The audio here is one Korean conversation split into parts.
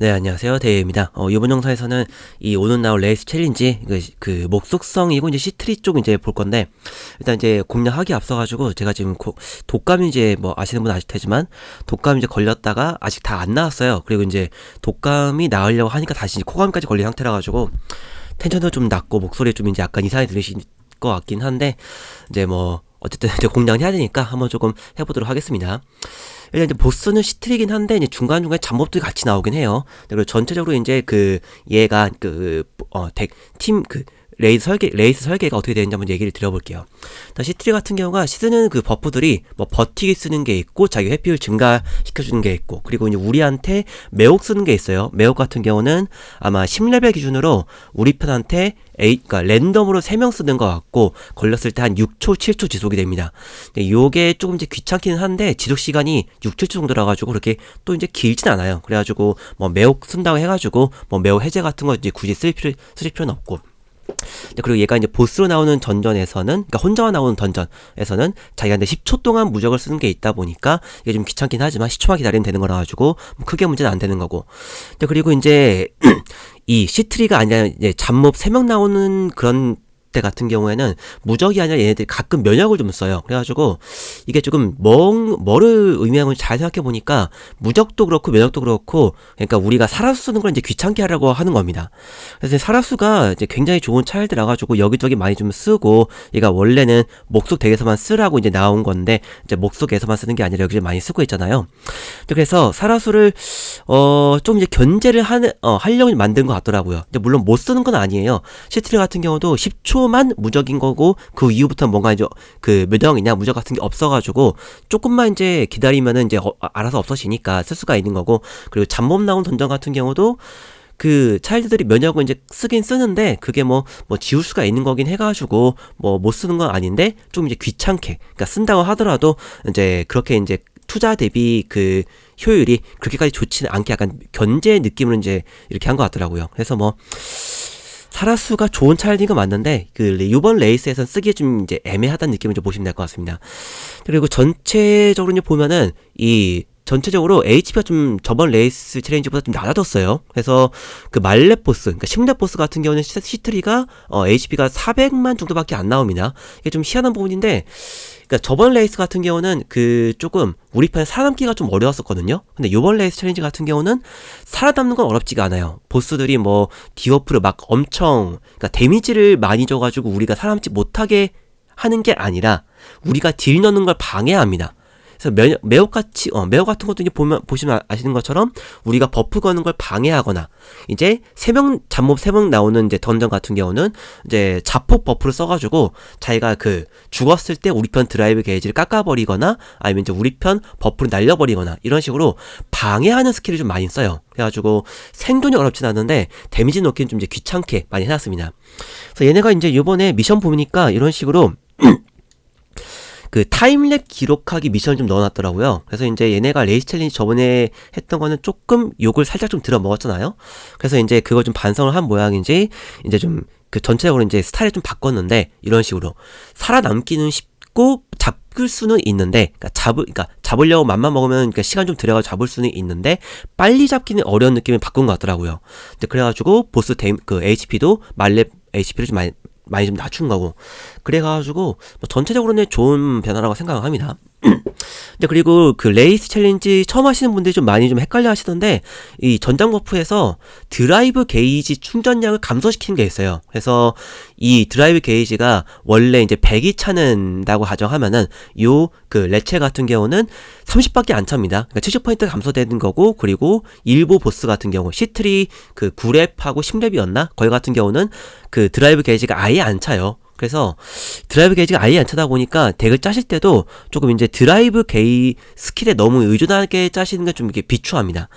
네, 안녕하세요. 데이입니다. 어, 이번 영상에서는 이 오늘 나올 레이스 챌린지, 그, 그 목속성이고 이제 시트리 쪽 이제 볼 건데, 일단 이제 공략하기 앞서가지고 제가 지금 고, 독감 이제 뭐 아시는 분 아실 테지만, 독감 이제 걸렸다가 아직 다 안 나왔어요. 그리고 이제 독감이 나으려고 하니까 다시 코감까지 걸린 상태라가지고, 텐션도 좀 낮고 목소리 좀 이제 약간 이상하게 들리실 것 같긴 한데, 이제 뭐, 어쨌든 이제 공략을 해야 되니까 한번 조금 해보도록 하겠습니다. 일단 이제 보스는 시트리긴 한데 이제 중간 중간에 잡몹들이 같이 나오긴 해요. 그리고 전체적으로 이제 그 얘가 그어덱팀그 레이스 설계, 레이스 설계가 어떻게 되는지 한번 얘기를 드려볼게요. 일단 시트리 같은 경우가 시드는 그 버프들이 뭐 버티기 쓰는 게 있고 자기 회피율 증가시켜주는 게 있고 그리고 이제 우리한테 매혹 쓰는 게 있어요. 매혹 같은 경우는 아마 10레벨 기준으로 우리 편한테 A, 그니까 랜덤으로 3명 쓰는 것 같고 걸렸을 때 한 6초, 7초 지속이 됩니다. 요게 조금 이제 귀찮기는 한데 지속 시간이 6, 7초 정도라 가지고 그렇게 또 이제 길진 않아요. 그래가지고 뭐 매혹 쓴다고 해가지고 뭐 매혹 해제 같은 거 이제 굳이 쓸 필요, 쓸 필요는 없고 그리고 얘가 이제 보스로 나오는 던전에서는 그러니까 혼자 나오는 던전에서는 자기한테 10초 동안 무적을 쓰는 게 있다 보니까 이게 좀 귀찮긴 하지만 10초만 기다리면 되는 거라 가지고 뭐 크게 문제는 안 되는 거고. 그리고 이제 이 시트리가 아니라 이제 잡몹 3명 나오는 그런 때 같은 경우에는 무적이 아니라 얘네들이 가끔 면역을 좀 써요. 그래가지고 이게 조금 뭐, 뭐를 의미하는 건지 잘 생각해 보니까 무적도 그렇고 면역도 그렇고 그러니까 우리가 살아수 쓰는 걸 이제 귀찮게 하려고 하는 겁니다. 그래서 살아수가 이제 굉장히 좋은 차일드라 가지고 여기저기 많이 좀 쓰고 얘가 원래는 목속 덱에서만 쓰라고 이제 나온 건데 이제 목속에서만 쓰는 게 아니라 여기서 많이 쓰고 있잖아요. 그래서 살아수를 어 좀 이제 견제를 하는 어 하려고 만든 것 같더라고요. 근데 물론 못 쓰는 건 아니에요. 시트리 같은 경우도 10초 10 초만 무적인 거고 그 이후부터 뭔가 이제 그 몇영이냐 무적 같은 게 없어가지고 조금만 이제 기다리면은 이제 어, 알아서 없어지니까 쓸 수가 있는 거고 그리고 잠몸 나온 던전 같은 경우도 그 차일드들이 면역을 이제 쓰긴 쓰는데 그게 뭐뭐 뭐 지울 수가 있는 거긴 해가지고 뭐 못 쓰는 건 아닌데 좀 이제 귀찮게 그러니까 쓴다고 하더라도 이제 그렇게 이제 투자 대비 그 효율이 그렇게까지 좋지는 않게 약간 견제 느낌으로 이제 이렇게 한 것 같더라고요. 그래서 뭐 사라수가 좋은 건 맞는데 그 이번 레이스에서 쓰기에 좀 이제 애매하다는 느낌을 좀 보시면 될 것 같습니다. 그리고 전체적으로 이제 보면은 이 전체적으로 HP가 좀 저번 레이스 챌린지보다 좀 낮아졌어요. 그래서 그 말렙 보스, 그러니까 10렙 보스 같은 경우는 시트리가 어, HP가 400만 정도밖에 안 나옵니다. 이게 좀 희한한 부분인데 그러니까 저번 레이스 같은 경우는 그 조금 우리 편 살아남기가 좀 어려웠었거든요. 근데 요번 레이스 챌린지 같은 경우는 살아남는 건 어렵지가 않아요. 보스들이 뭐 디오프를 막 엄청 그러니까 데미지를 많이 줘가지고 우리가 살아남지 못하게 하는 게 아니라 우리가 딜 넣는 걸 방해합니다. 그래서 매, 매혹 같이 어, 매혹 같은 것도 이제 보면 보시면 아시는 것처럼 우리가 버프 거는 걸 방해하거나 이제 세 명 잡몹 세 명 나오는 이제 던전 같은 경우는 이제 자폭 버프를 써가지고 자기가 그 죽었을 때 우리 편 드라이브 게이지를 깎아버리거나 아니면 이제 우리 편 버프를 날려버리거나 이런 식으로 방해하는 스킬을 좀 많이 써요. 그래가지고 생존이 어렵진 않은데 데미지 넣기는 좀 이제 귀찮게 많이 해놨습니다. 그래서 얘네가 이제 이번에 미션 보니까 이런 식으로 그 타임랩 기록하기 미션을 좀 넣어놨더라고요. 그래서 이제 얘네가 레이스 챌린지 저번에 했던 거는 조금 욕을 살짝 좀 들어 먹었잖아요. 그래서 이제 그걸 좀 반성을 한 모양인지 이제 좀 그 전체적으로 이제 스타일을 좀 바꿨는데 이런 식으로 살아남기는 쉽고 잡을 수는 있는데 그러니까 잡을 그러니까 잡으려고 맘만 먹으면 그러니까 시간 좀 들여가 잡을 수는 있는데 빨리 잡기는 어려운 느낌을 바꾼 것 같더라고요. 근데 그래가지고 보스 데, 그 HP도 말렙 HP를 좀 많이 많이 좀 낮춘 거고 그래가지고 뭐 전체적으로는 좋은 변화라고 생각을 합니다. 근데 그리고 그 레이스 챌린지 처음 하시는 분들이 좀 많이 좀 헷갈려 하시던데 이 전장 버프에서 드라이브 게이지 충전량을 감소시키는 게 있어요. 그래서 이 드라이브 게이지가 원래 이제 100이 차는다고 가정하면은 요 그 레체 같은 경우는 30밖에 안 찹니다. 그러니까 70% 감소되는 거고 그리고 일부 보스 같은 경우 시트리 그 9랩하고 10랩이었나? 거기 같은 경우는 그 드라이브 게이지가 아예 안 차요. 그래서 드라이브 게이지가 아예 안 차다 보니까 덱을 짜실 때도 조금 이제 드라이브 게이 스킬에 너무 의존하게 짜시는 게 좀 이렇게 비추합니다.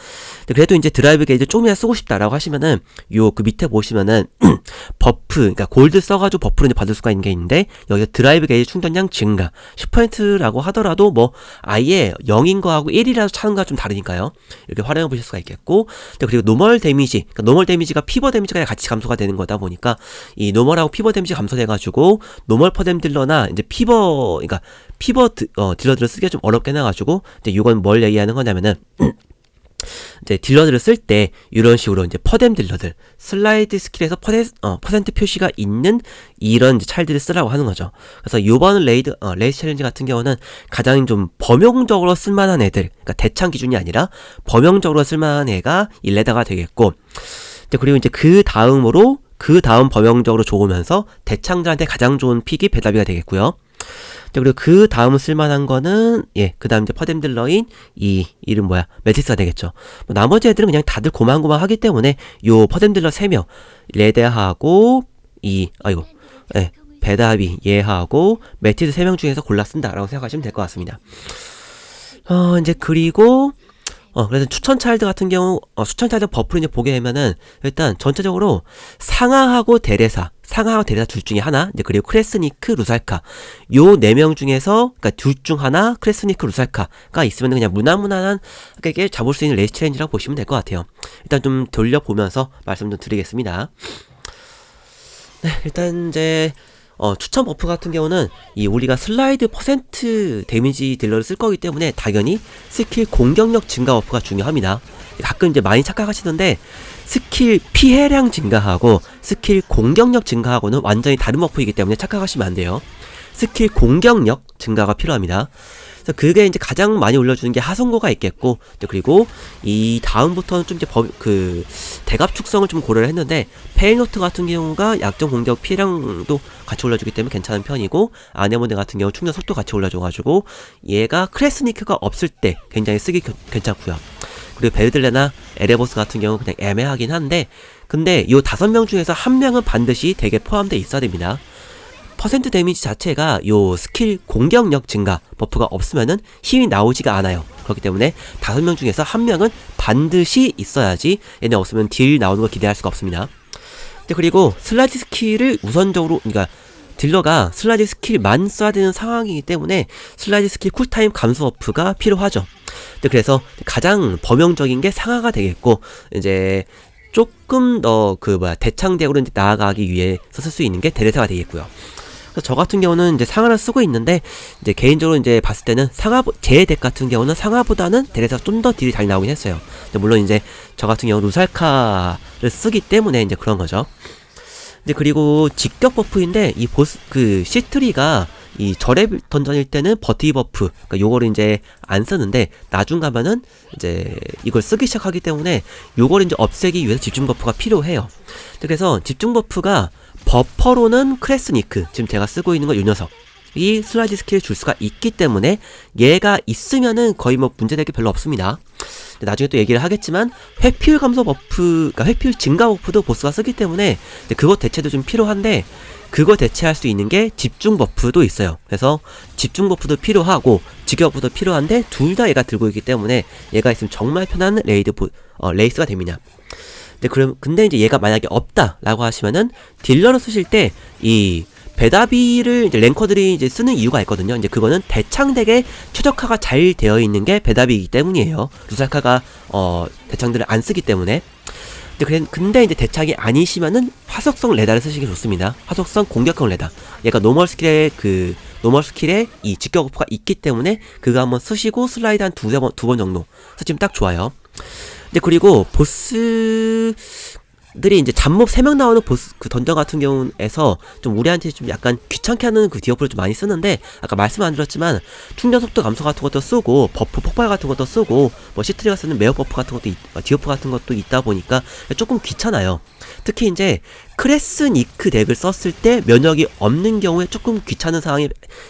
그래도 이제 드라이브 게이지 조금이나 쓰고 싶다라고 하시면은 요 그 밑에 보시면은 버프 그러니까 골드 써가지고 버프를 이제 받을 수가 있는 게 있는데 여기서 드라이브 게이지 충전량 증가 10%라고 하더라도 뭐 아예 0인 거하고 1이라도 차는 거가 좀 다르니까요. 이렇게 활용해 보실 수가 있겠고 그리고 노멀 데미지 그러니까 노멀 데미지가 피버 데미지가 같이 감소가 되는 거다 보니까 이 노멀하고 피버 데미지 감소돼가지고 해가지고 노멀 퍼뎀 딜러나 이제 피버 그러니까 피버 드, 어, 딜러들을 쓰기가 좀 어렵게 해놔가지고 이제 이건 뭘 얘기하는 거냐면은 이제 딜러들을 쓸 때 이런 식으로 이제 퍼뎀 딜러들 슬라이드 스킬에서 퍼센, 어, 퍼센트 표시가 있는 이런 이제 찰들을 쓰라고 하는 거죠. 그래서 이번 레이드 어, 레이스 챌린지 같은 경우는 가장 좀 범용적으로 쓸만한 애들, 그러니까 대창 기준이 아니라 범용적으로 쓸만한 애가 이 레다가 되겠고, 이제 그리고 이제 그 다음으로 그 다음 범용적으로 좋으면서 대창들한테 가장 좋은 픽이 배달비가 되겠고요. 자, 그리고 그 다음 쓸만한 거는, 예, 그 다음 이제 퍼뎀들러인 이, 이름 뭐야, 매티스가 되겠죠. 뭐 나머지 애들은 그냥 다들 고만고만 하기 때문에 요 퍼뎀들러 3명, 레데하고, 이, 아이고, 예, 배다비, 얘하고, 매티스 3명 중에서 골라 쓴다라고 생각하시면 될 것 같습니다. 어, 이제 그리고, 어, 그래서 추천 차일드 같은 경우, 어, 추천 차일드 버프를 이제 보게 되면은, 일단 전체적으로 상하하고 대레사, 상하하고 대레사 둘 중에 하나, 이제 그리고 크레스니크, 루살카. 요 네 명 중에서, 그니까 둘 중 하나, 크레스니크, 루살카가 있으면 그냥 무난무난한, 게 잡을 수 있는 레이스 챌린지라고 보시면 될 것 같아요. 일단 좀 돌려보면서 말씀 좀 드리겠습니다. 네, 일단 이제, 어, 추천 버프 같은 경우는 이 우리가 슬라이드 퍼센트 데미지 딜러를 쓸 거기 때문에 당연히 스킬 공격력 증가 버프가 중요합니다. 가끔 이제 많이 착각하시는데 스킬 피해량 증가하고 스킬 공격력 증가하고는 완전히 다른 버프이기 때문에 착각하시면 안 돼요. 스킬 공격력 증가가 필요합니다. 그래서 그게 이제 가장 많이 올려주는 게 하성고가 있겠고, 그리고 이 다음부터는 좀 이제 법, 그, 대갑 축성을 좀 고려를 했는데, 페일노트 같은 경우가 약점 공격 피해량도 같이 올려주기 때문에 괜찮은 편이고, 아네모네 같은 경우 충전 속도 같이 올려줘가지고, 얘가 크레스니크가 없을 때 굉장히 쓰기 괜찮고요. 그리고 베르들레나 에레보스 같은 경우 그냥 애매하긴 한데, 근데 이 다섯 명 중에서 한 명은 반드시 대게 포함되어 있어야 됩니다. 퍼센트 데미지 자체가 요 스킬 공격력 증가 버프가 없으면은 힘이 나오지가 않아요. 그렇기 때문에 다섯 명 중에서 한 명은 반드시 있어야지 얘네 없으면 딜 나오는 거 기대할 수가 없습니다. 그리고 슬라이드 스킬을 우선적으로 그러니까 딜러가 슬라이드 스킬만 써야 되는 상황이기 때문에 슬라이드 스킬 쿨타임 감소 버프가 필요하죠. 그래서 가장 범용적인 게 상하가 되겠고 이제 조금 더 그 뭐야 대창대으로 나아가기 위해 쓸수 있는 게 데레사가 되겠고요. 그래서 저 같은 경우는 이제 상하를 쓰고 있는데 이제 개인적으로 이제 봤을 때는 상하 제 덱 같은 경우는 상하보다는 덱에서 좀 더 딜이 잘 나오긴 했어요. 물론 이제 저 같은 경우 루살카를 쓰기 때문에 이제 그런 거죠. 이제 그리고 직격 버프인데 이 보스 그 C3가 이 절의 던전일 때는 버티 버프 그러니까 요거를 이제 안 쓰는데 나중 가면은 이제 이걸 쓰기 시작하기 때문에 요걸 이제 없애기 위해서 집중 버프가 필요해요. 그래서 집중 버프가 버퍼로는 크레스니크 지금 제가 쓰고 있는 건 이 녀석 이 슬라이드 스킬을 줄 수가 있기 때문에 얘가 있으면은 거의 뭐 문제될 게 별로 없습니다. 나중에 또 얘기를 하겠지만 회피율 감소 버프, 그러니까 회피율 증가 버프도 보스가 쓰기 때문에 그것 대체도 좀 필요한데 그거 대체할 수 있는 게 집중 버프도 있어요. 그래서 집중 버프도 필요하고 버프도 필요한데 둘 다 얘가 들고 있기 때문에 얘가 있으면 정말 편한 레이드 보, 어, 레이스가 됩니다. 근데 그럼 근데 이제 얘가 만약에 없다라고 하시면은 딜러로 쓰실 때 이 배다비를 이제 랭커들이 이제 쓰는 이유가 있거든요. 이제 그거는 대창덱에 최적화가 잘 되어 있는 게 배다비이기 때문이에요. 루사카가 어 대창들을 안 쓰기 때문에. 근데, 이제 대창이 아니시면은 화석성 레다를 쓰시기 좋습니다. 화석성 공격형 레다. 얘가 노멀 스킬의 그 노멀 스킬에 이 직격 버프가 있기 때문에 그거 한번 쓰시고 슬라이드 한 두세 번, 두 번 정도 쓰시면 딱 좋아요. 근데 그리고 보스들이 이제 잡몹 3명 나오는 보스 그 던전 같은 경우에서 좀 우리한테 좀 약간 귀찮게 하는 그 디어프를 좀 많이 쓰는데 아까 말씀 안 드렸지만 충전 속도 감소 같은 것도 쓰고 버프 폭발 같은 것도 쓰고 뭐 시트리가 쓰는 메어 버프 같은 것도 있, 어, 디어프 같은 것도 있다 보니까 조금 귀찮아요. 특히 이제 크레스 니크 덱을 썼을 때 면역이 없는 경우에 조금 귀찮은 상황이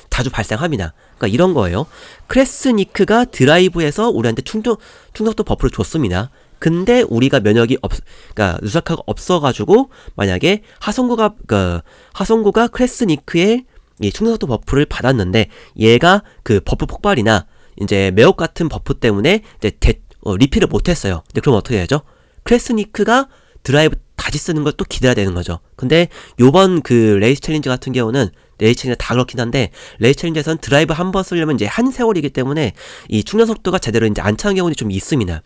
자주 발생합니다. 그러니까 이런 거예요. 크레스 니크가 드라이브에서 우리한테 충전 충격도 버프를 줬습니다. 근데 우리가 면역이 없, 그러니까 누사카가 없어가지고 만약에 하성구가 그 하성구가 크레스 니크의 이 충격도 버프를 받았는데 얘가 그 버프 폭발이나 이제 매혹 같은 버프 때문에 이제 대, 어, 리필을 못했어요. 근데 그럼 어떻게 해야죠? 크레스니크가 드라이브 다시 쓰는 걸 또 기다려야 되는 거죠. 근데 요번 그 레이스 챌린지 같은 경우는 레이스 챌린지 다 그렇긴 한데 레이스 챌린지에서는 드라이브 한 번 쓰려면 이제 한 세월이기 때문에 이 충전 속도가 제대로 이제 안 차는 경우는 좀 있습니다.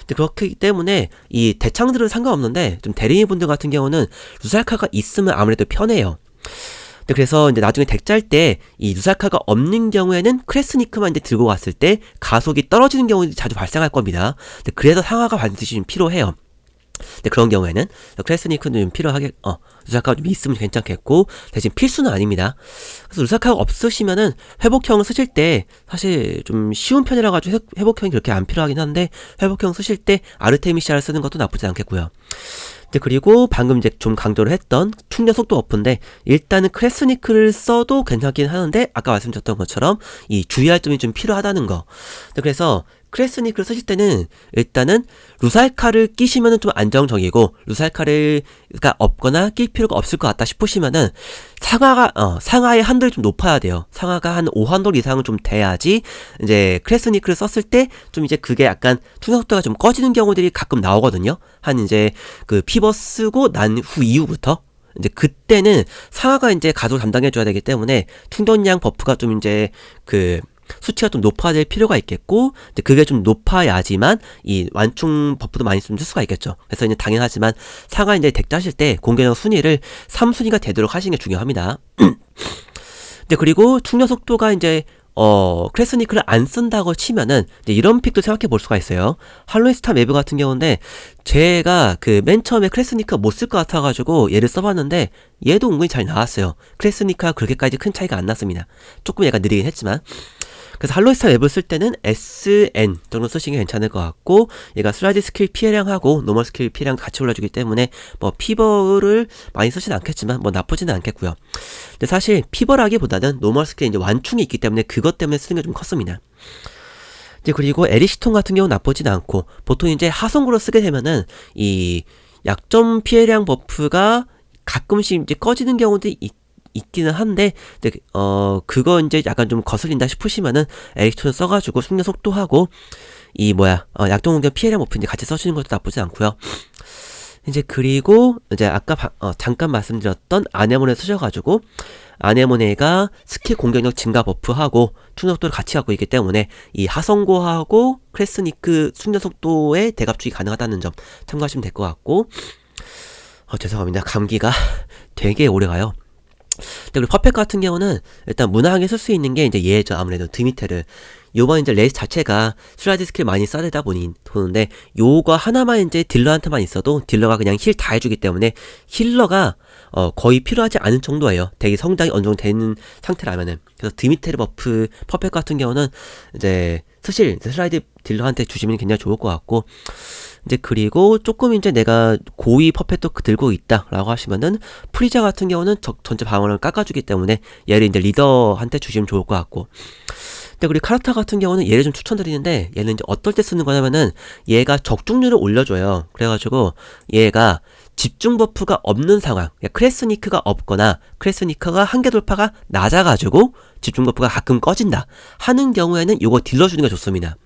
근데 그렇기 때문에 이 대창들은 상관없는데 좀 대리인 분들 같은 경우는 루살카가 있으면 아무래도 편해요. 근데 그래서 이제 나중에 덱 짤 때 이 루살카가 없는 경우에는 크레스니크만 이제 들고 갔을 때 가속이 떨어지는 경우도 자주 발생할 겁니다. 근데 그래서 상하가 반드시 좀 필요해요. 근데 그런 경우에는 크레스니크는 좀 필요하게 어 루사카가 좀 있으면 괜찮겠고 대신 필수는 아닙니다. 그래서 루사카가 없으시면은 회복형을 쓰실 때 사실 좀 쉬운 편이라 가지고 회- 회복형이 그렇게 안 필요하긴 한데 회복형 쓰실 때 아르테미시아를 쓰는 것도 나쁘지 않겠고요. 그리고 방금 이제 좀 강조를 했던 충전 속도 어프인데 일단은 크레스니크를 써도 괜찮긴 하는데 아까 말씀드렸던 것처럼 이 주의할 점이 좀 필요하다는 거. 그래서 크레스니크를 쓰실 때는 일단은 루살카를 끼시면은 좀 안정적이고 루살카를가 없거나 낄 필요가 없을 것 같다 싶으시면은 상하가 어 상하의 한도를 좀 높아야 돼요. 상하가 한 5한도 이상은 좀 돼야지 이제 크레스니크를 썼을 때 좀 이제 그게 약간 투명 속도가 좀 꺼지는 경우들이 가끔 나오거든요. 한 이제 그 피버 쓰고 난 후 이후부터 이제 그때는 상하가 이제 가속 담당해줘야 되기 때문에 충전량 버프가 좀 이제 그 수치가 좀 높아질 필요가 있겠고 그게 좀 높아야지만 이 완충 버프도 많이 좀쓸 수가 있겠죠. 그래서 이제 당연하지만 상하 이제 덱 짜실 때 공격력 순위를 3순위가 되도록 하시는 게 중요합니다. 근데 그리고 충전 속도가 이제 어 크레스니크를 안 쓴다고 치면은 이런 픽도 생각해 볼 수가 있어요. 할로이스타 맵 같은 경우인데 제가 그 맨 처음에 크레스니크 못 쓸 것 같아가지고 얘를 써봤는데 얘도 은근히 잘 나왔어요. 크레스니크가 그렇게까지 큰 차이가 안 났습니다. 조금 약간 느리긴 했지만 그래서 할로이스타 맵을 쓸 때는 SN 정도 쓰시는 게 괜찮을 것 같고 얘가 슬라이드 스킬 피해량하고 노멀 스킬 피해량 같이 올려주기 때문에 뭐 피버를 많이 쓰진 않겠지만 뭐 나쁘지는 않겠고요. 근데 사실 피버라기보다는 노멀 스킬에 이제 완충이 있기 때문에 그것 때문에 쓰는 게 좀 컸습니다. 이제 그리고 에리시톤 같은 경우는 나쁘진 않고 보통 이제 하성구로 쓰게 되면은 이 약점 피해량 버프가 가끔씩 이제 꺼지는 경우도 있, 있기는 한데 근데 어 그거 이제 약간 좀 거슬린다 싶으시면은 에리시톤 써가지고 숙련 속도하고 이 뭐야 어, 약점 공격 피해량 이제 같이 써주는 것도 나쁘지 않고요. 이제 그리고 이제 아까 바- 어, 잠깐 말씀드렸던 아네모네 쓰셔가지고 아네모네가 스킬 공격력 증가 버프하고 충전 속도를 같이 갖고 있기 때문에 이 하성고하고 크레스니크 숙련 속도의 대갑축이 가능하다는 점 참고하시면 될 것 같고 어, 죄송합니다 감기가 되게 오래 가요. 근데 그리고 퍼펙 같은 경우는 일단 무난하게 쓸 수 있는 게 이제 얘죠. 아무래도 드미테르 요번 이제 레이스 자체가 슬라이드 스킬 많이 써야 되다 보니 보는데 요거 하나만 이제 딜러한테만 있어도 딜러가 그냥 힐 다 해주기 때문에 힐러가 어 거의 필요하지 않은 정도예요. 되게 성장이 어느 정도 되는 상태라면은. 그래서 드미테르 버프 퍼펙 같은 경우는 이제 사실 슬라이드 딜러한테 주시면 굉장히 좋을 것 같고 이제 그리고 조금 이제 내가 고위 퍼펫도 들고 있다라고 하시면은 프리자 같은 경우는 적, 전체 방어를 깎아주기 때문에 얘를 이제 리더한테 주시면 좋을 것 같고. 근데 그리고 카르타 같은 경우는 얘를 좀 추천드리는데 얘는 이제 어떨 때 쓰는 거냐면은 얘가 적중률을 올려줘요. 그래가지고 얘가 집중 버프가 없는 상황 그러니까 크레스니크가 없거나 크레스니크가 한계 돌파가 낮아가지고 집중 버프가 가끔 꺼진다 하는 경우에는 요거 딜러 주는 게 좋습니다.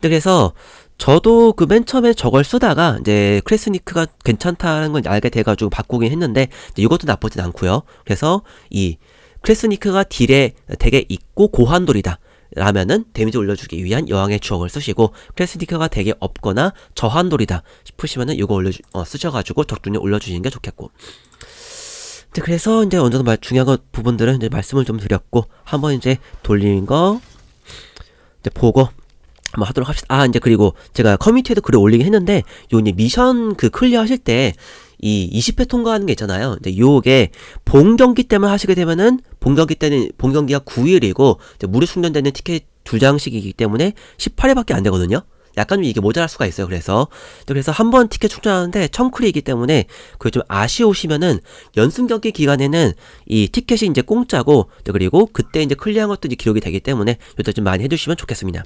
그래서 저도 그 맨 처음에 저걸 쓰다가 이제 크레스니크가 괜찮다는 걸 알게 돼가지고 바꾸긴 했는데 이것도 나쁘진 않고요. 그래서 이 크레스니크가 딜에 되게 있고 고한돌이다. 라면은 데미지 올려주기 위한 여왕의 추억을 쓰시고 크레스니크가 되게 없거나 저한돌이다 싶으시면은 이거 올려 어, 쓰셔가지고 적중률 올려주시는 게 좋겠고 이제 그래서 이제 어느 정도 말 중요한 것 부분들은 이제 말씀을 좀 드렸고 한번 이제 돌리는 거 이제 보고 한번 하도록 합시다. 아, 이제 그리고 제가 커뮤니티에도 글을 올리긴 했는데, 요 이제 미션 그 클리어 하실 때, 이 20회 통과하는 게 있잖아요. 근데 요게 본 경기 때만 하시게 되면은, 본 경기 때는, 본 경기가 9일이고, 무료 충전되는 티켓 두 장씩이기 때문에 18회밖에 안 되거든요. 약간 좀 이게 모자랄 수가 있어요. 그래서 그래서 한 번 티켓 충전하는데 청클이기 때문에 그게 좀 아쉬우시면은 연승 경기 기간에는 이 티켓이 이제 공짜고 또 그리고 그때 이제 클리어한 것도 이제 기록이 되기 때문에 이것도 좀 많이 해주시면 좋겠습니다.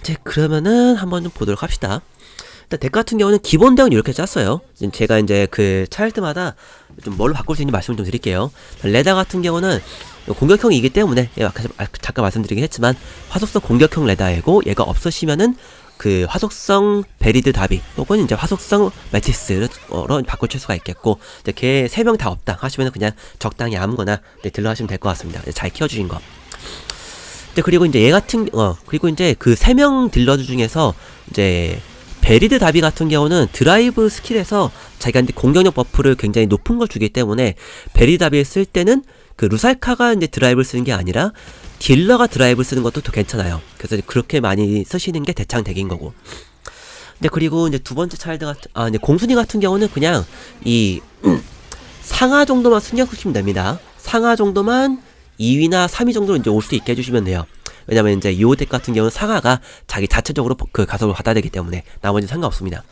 이제 그러면은 한번 좀 보도록 합시다. 일단 덱 같은 경우는 기본 덱은 이렇게 짰어요. 제가 이제 그 차일 때마다 좀 뭘로 바꿀 수 있는지 말씀을 좀 드릴게요. 레다 같은 경우는 공격형이기 때문에 예, 아까 아, 잠깐 말씀드리긴 했지만 화속성 공격형 레다이고 얘가 없으시면은 그 화속성 베리드 다비 혹은 이제 화속성 매티스로 바꿀 수가 있겠고 이제 걔 세 명 다 없다 하시면은 그냥 적당히 아무거나 네, 들러 하시면 될 것 같습니다. 잘 키워주신 거. 근데 그리고 이제 얘 같은 어 그리고 이제 그 세 명 딜러 중에서 이제 베리드 다비 같은 경우는 드라이브 스킬에서 자기한테 공격력 버프를 굉장히 높은 걸 주기 때문에 베리드 다비를 쓸 때는 그 루살카가 이제 드라이브를 쓰는 게 아니라 딜러가 드라이브를 쓰는 것도 더 괜찮아요. 그래서 그렇게 많이 쓰시는 게 대창 덱인 거고. 근데 그리고 이제 두 번째 차일드 같은 아 이제 공순이 같은 경우는 그냥 이 상하 정도만 신경 쓰시면 됩니다. 상하 정도만 2위나 3위 정도로 이제 올 수 있게 해주시면 돼요. 왜냐면 이제 이호덱 같은 경우는 상하가 자기 자체적으로 그 가속을 받아야 되기 때문에 나머지는 상관없습니다.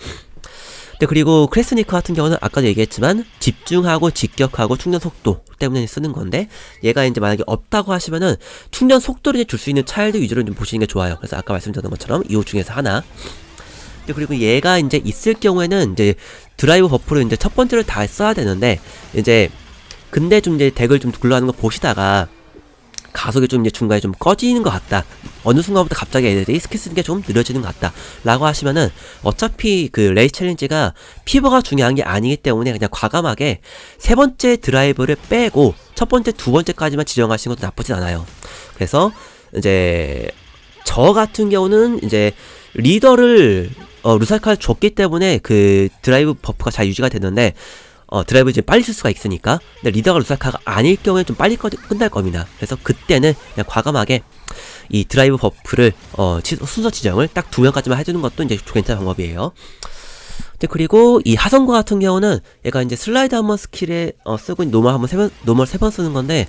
근데 그리고 크레스니크 같은 경우는 아까도 얘기했지만 집중하고 직격하고 충전 속도 때문에 쓰는 건데 얘가 이제 만약에 없다고 하시면은 충전 속도를 줄 수 있는 차일드 위주로 좀 보시는 게 좋아요. 그래서 아까 말씀드렸던 것처럼 이호 중에서 하나. 근데 그리고 얘가 이제 있을 경우에는 이제 드라이브 버프를 이제 첫 번째를 다 써야 되는데 이제 근데 좀 이제 덱을 좀 굴러가는 거 보시다가 가속이 좀 이제 중간에 좀 꺼지는 것 같다. 어느 순간부터 갑자기 애들이 스킬 쓰는 게 좀 느려지는 것 같다. 라고 하시면은 어차피 그 레이스 챌린지가 피버가 중요한 게 아니기 때문에 그냥 과감하게 세 번째 드라이브를 빼고 첫 번째, 두 번째까지만 지정하시는 것도 나쁘진 않아요. 그래서 이제 저 같은 경우는 이제 리더를 어, 루살카를 줬기 때문에 그 드라이브 버프가 잘 유지가 되는데 어, 드라이브 이제 빨리 쓸 수가 있으니까. 근데 리더가 루사카가 아닐 경우에 좀 빨리 꺼, 끝날 겁니다. 그래서 그때는 그냥 과감하게 이 드라이브 버프를, 어, 치, 순서 지정을 딱 두 명까지만 해주는 것도 이제 괜찮은 방법이에요. 그리고 이 하성과 같은 경우는 얘가 이제 슬라이드 한번 스킬에 어, 쓰고 노멀 한번 세 번, 노멀 세 번 쓰는 건데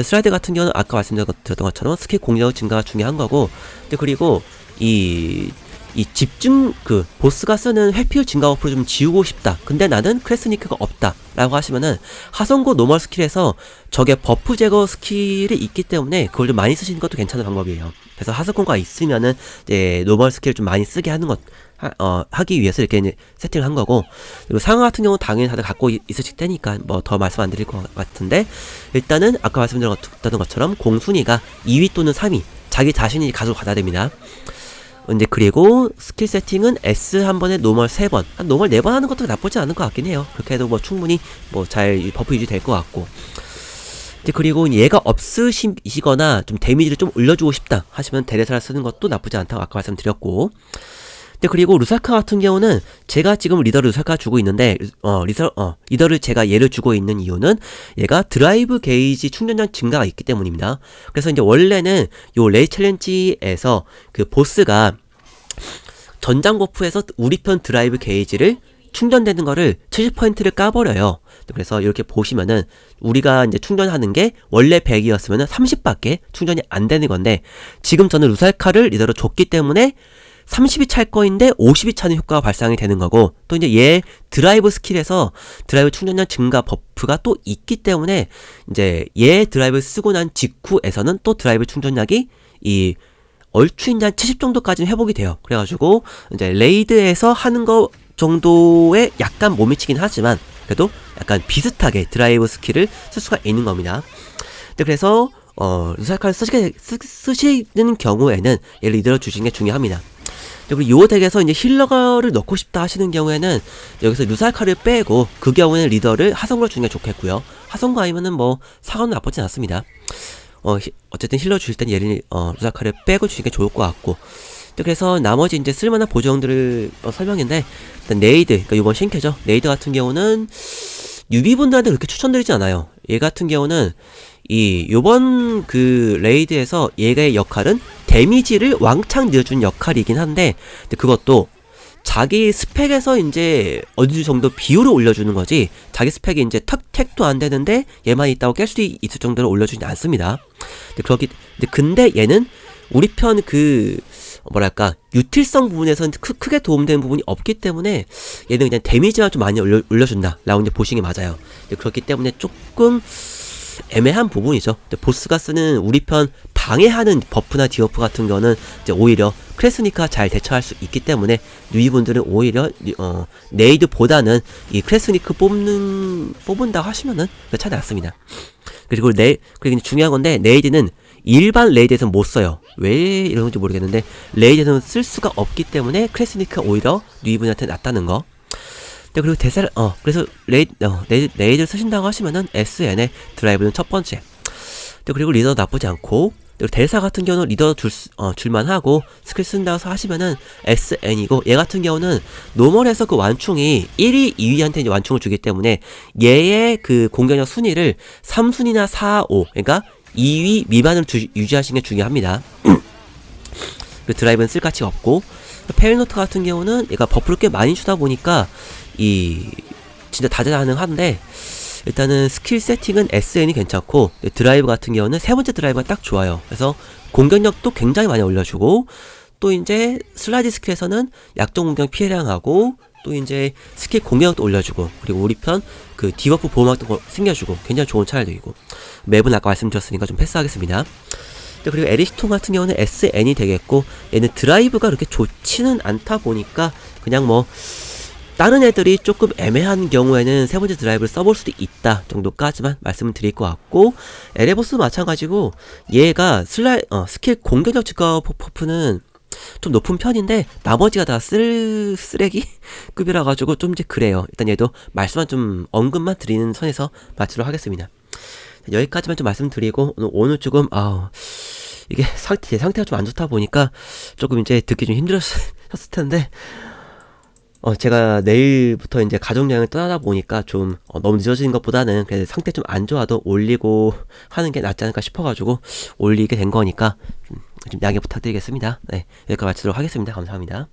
슬라이드 같은 경우는 아까 말씀드렸던 것처럼 스킬 공격 증가가 중요한 거고 근데 그리고 이 이 집중 그 보스가 쓰는 회피율 증가 버프를 좀 지우고 싶다. 근데 나는 크레스니크가 없다. 라고 하시면은 하성고 노멀 스킬에서 적의 버프 제거 스킬이 있기 때문에 그걸 좀 많이 쓰시는 것도 괜찮은 방법이에요. 그래서 하성고가 있으면은 이제 노멀 스킬을 좀 많이 쓰게 하는 것 하, 어, 하기 위해서 이렇게 세팅을 한 거고 그리고 상하 같은 경우는 당연히 다들 갖고 있으실 테니까 뭐 더 말씀 안 드릴 것 같은데 일단은 아까 말씀드렸던 것처럼 공순이가 2위 또는 3위 자기 자신이 가지고 가야 됩니다. 근데 그리고 스킬 세팅은 S 한 번에 노멀 세 번, 한 노멀 네번 하는 것도 나쁘지 않은 것 같긴 해요. 그렇게 해도 뭐 충분히 뭐 잘 버프 유지 될 것 같고. 근데 그리고 얘가 없으시거나 좀 데미지를 좀 올려주고 싶다 하시면 데레사를 쓰는 것도 나쁘지 않다고 아까 말씀드렸고. 근데 그리고 루사카 같은 경우는 제가 지금 리더를 루사카 주고 있는데 어 리더 어 리더를 제가 얘를 주고 있는 이유는 얘가 드라이브 게이지 충전량 증가가 있기 때문입니다. 그래서 이제 원래는 요 레이 챌린지에서 그 보스가 전장 버프에서 우리 편 드라이브 게이지를 충전되는 거를 70%를 까버려요. 그래서 이렇게 보시면은 우리가 이제 충전하는 게 원래 100이었으면 30밖에 충전이 안 되는 건데 지금 저는 루살카를 리더로 줬기 때문에 30이 찰 거인데 50이 차는 효과가 발생이 되는 거고 또 이제 얘 드라이브 스킬에서 드라이브 충전량 증가 버프가 또 있기 때문에 이제 얘 드라이브 쓰고 난 직후에서는 또 드라이브 충전량이 이 얼추 이제 한70 정도까지는 회복이 돼요. 그래가지고 이제 레이드에서 하는 거 정도에 약간 못 미치긴 하지만 그래도 약간 비슷하게 드라이브 스킬을 쓸 수가 있는 겁니다. 근데 그래서 어, 루살카를 쓰시게, 쓰, 쓰시는 경우에는 얘를 리더로 주시는 게 중요합니다. 그리고 요 덱에서 이제 힐러를 넣고 싶다 하시는 경우에는 여기서 루살카를 빼고 그 경우에는 리더를 하성걸 주는 게 좋겠고요. 하성거 아니면은 뭐 사과는 나쁘진 않습니다. 어, 히, 어쨌든 힐러 주실 땐 얘를 어, 루살카를 빼고 주시는 게 좋을 것 같고. 그래서 나머지 이제 쓸만한 보정들을 어, 설명인데 일단 네이드, 그러니까 이번 신캐죠. 네이드 같은 경우는 유비분들한테 그렇게 추천드리지 않아요. 얘 같은 경우는 이 요번 그 레이드에서 얘의 역할은 데미지를 왕창 늘려준 역할이긴 한데 그것도 자기 스펙에서 이제 어느 정도 비율을 올려주는 거지 자기 스펙이 이제 턱 택도 안 되는데 얘만 있다고 깰수 있을 정도로 올려주지 않습니다. 근데 그렇기 근데 얘는 우리 편 그 뭐랄까 유틸성 부분에서는 크, 크게 도움되는 부분이 없기 때문에 얘는 그냥 데미지만 좀 많이 올려, 올려준다라고 이제 보시는 게 맞아요. 그렇기 때문에 조금 애매한 부분이죠. 보스가 쓰는 우리 편 방해하는 버프나 디어프 같은 거는 이제 오히려 크레스니까 잘 대처할 수 있기 때문에 누이분들은 오히려 어, 네이드보다는 이 크레스니크 뽑는 뽑은다고 하시면은 차이 낫습니다. 그리고 네 그리고 중요한 건데 네이드는 일반 레이드에서 못 써요. 왜 이런 건지 모르겠는데 레이드에서는 쓸 수가 없기 때문에 크레스니크가 오히려 누이분한테 낫다는 거. 네, 그리고 대사를, 어, 그래서 레이, 어, 레이, 레이드를 쓰신다고 하시면은 SN의 드라이브는 첫 번째. 네, 그리고 리더 나쁘지 않고, 그리고 대사 같은 경우는 리더 줄, 수- 어, 줄만 하고 스킬 쓴다고 하시면은 SN이고 얘 같은 경우는 노멀에서 그 완충이 1위, 2위한테 이제 완충을 주기 때문에 얘의 그 공격력 순위를 3순위나 4, 5 그러니까 2위 미만을 주- 유지하시는 게 중요합니다. 그 드라이브는 쓸 가치가 없고 페일노트 같은 경우는 얘가 버프를 꽤 많이 주다 보니까 이 진짜 다재다능한데 일단은 스킬 세팅은 SN이 괜찮고 드라이브 같은 경우는 세 번째 드라이브가 딱 좋아요. 그래서 공격력도 굉장히 많이 올려주고 또 이제 슬라이드 스킬에서는 약정 공격 피해량하고 또 이제 스킬 공격력도 올려주고 그리고 우리 편 그 디버프 보호막도 생겨주고 굉장히 좋은 차량들이고 맵은 아까 말씀드렸으니까 좀 패스하겠습니다. 네, 그리고 에리스톤 같은 경우는 SN이 되겠고 얘는 드라이브가 그렇게 좋지는 않다 보니까 그냥 뭐 다른 애들이 조금 애매한 경우에는 세 번째 드라이브를 써볼 수도 있다 정도까지만 말씀을 드릴 것 같고 에레보스도 마찬가지고 얘가 슬라이 어, 스킬 공격력 증가 퍼- 퍼프는 좀 높은 편인데 나머지가 다 쓸 쓰레기 급이라 가지고 좀 이제 그래요. 일단 얘도 말씀만 좀 언급만 드리는 선에서 마치도록 하겠습니다. 여기까지만 좀 말씀드리고 오늘, 오늘 조금 아 이게 상태 제 상태가 좀 안 좋다 보니까 조금 이제 듣기 좀 힘들었을 텐데 어 제가 내일부터 이제 가족 여행을 떠나다 보니까 좀 어, 너무 늦어지는 것보다는 그래도 상태 좀 안 좋아도 올리고 하는 게 낫지 않을까 싶어가지고 올리게 된 거니까 좀, 좀 양해 부탁드리겠습니다. 네 여기까지 마치도록 하겠습니다. 감사합니다.